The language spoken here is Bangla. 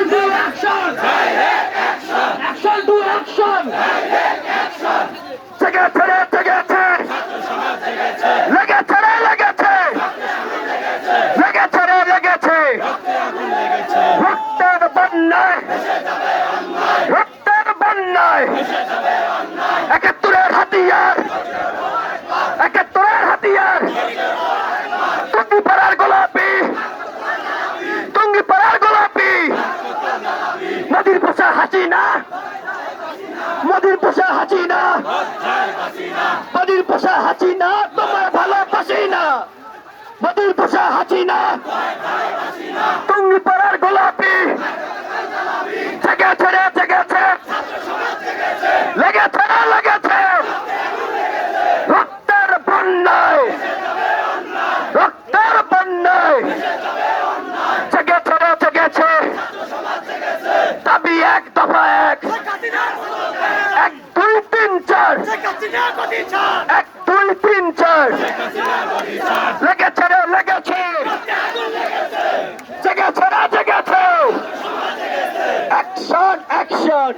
Action to action action to action জেগেছে রে জেগেছে লেগেছে রে লেগেছে লেগেছে রে লেগেছে রক্তের বন্যায় রক্তের বন্যায় একাত্তরের হাতিয়ার একাত্তরের হাতিয়ার টুঙ্গি পাড়ার গোলাপি টুঙ্গি পাড়ার গোলাপি নদীর পোষা হাসিনা। মোদির পোষা হাসিনা। মোদির পোষা হাসিনা, তোমার ভালোবাসি না মোদির পোষা হাসিনা। তুমি পাড়ার গোলাপি। থেকে ছেড়ে থেকে লেগেছে লেগেছে রক্তের বন্যায় রক্তের বন্যায় জেগেছে রে জেগেছে দাবি এক দফা, এক। এক, দুই, তিন, চার। এক, দুই, তিন, চার। লেগেছে রে, লেগেছে। জেগেছে রে, জেগেছে। Action action